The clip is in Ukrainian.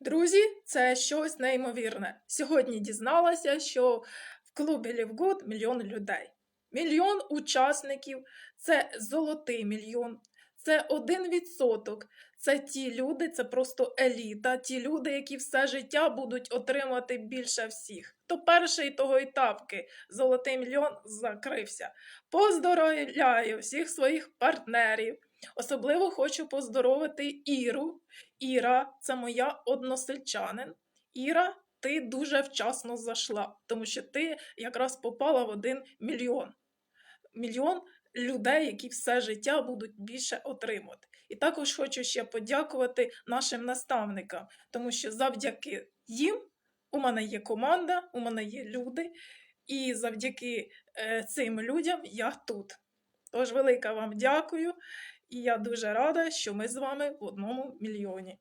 Друзі, це щось неймовірне. Сьогодні дізналася, що в клубі Лівгуд мільйон людей. Мільйон учасників це золотий мільйон. Це один відсоток. Це ті люди, це просто еліта, ті люди, які все життя будуть отримати більше всіх. То перший того етапки золотий мільйон закрився. Поздоровляю всіх своїх партнерів. Особливо хочу поздоровити Іру. Іра, це моя односельчанин. Іра, ти дуже вчасно зайшла, тому що ти якраз попала в один мільйон. Мільйон людей, які все життя будуть більше отримувати. І також хочу ще подякувати нашим наставникам, тому що завдяки їм у мене є команда, у мене є люди, і завдяки е, цим людям я тут. Тож велика вам дякую, і я дуже рада, що ми з вами в одному мільйоні.